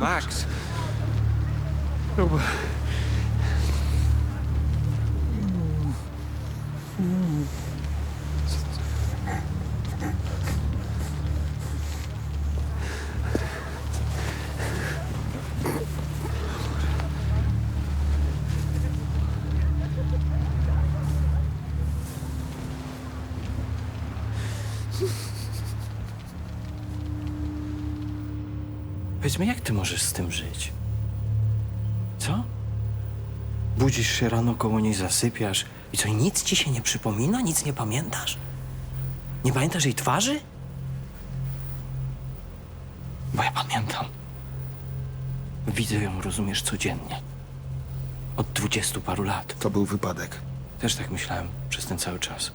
Max. Eu... Powiedz mi, jak ty możesz z tym żyć? Co? Budzisz się rano, koło niej zasypiasz i co, i nic ci się nie przypomina? Nic nie pamiętasz? Nie pamiętasz jej twarzy? Bo ja pamiętam. Widzę ją, rozumiesz, codziennie. Od dwudziestu paru lat. To był wypadek. Też tak myślałem przez ten cały czas.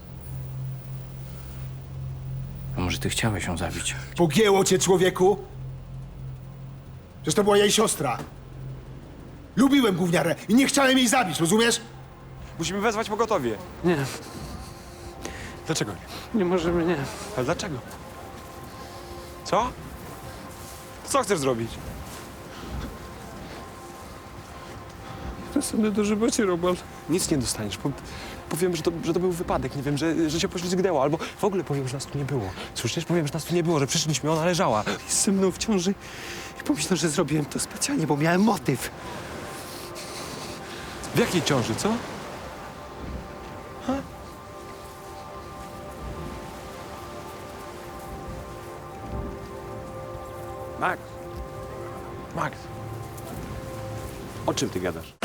A może ty chciałeś ją zabić? Pogięło cię, człowieku? Przecież to była jej siostra. Lubiłem gówniarę i nie chciałem jej zabić, rozumiesz? Musimy wezwać pogotowie. Nie, Dlaczego nie? nie możemy, nie. Ale dlaczego? Co? Co chcesz zrobić? Zostanę do żywoci, Robert. Nic nie dostaniesz. Po, powiem, że to, że to był wypadek. Nie wiem, że, że się poślizgnęło. Albo w ogóle powiem, że nas tu nie było. Słyszysz? Powiem, że nas tu nie było, że przyszliśmy, ona leżała. Jest ze mną w ciąży i pomyślał, że zrobiłem to specjalnie, bo miałem motyw. W jakiej ciąży, co? Max. Max. O czym ty gadasz?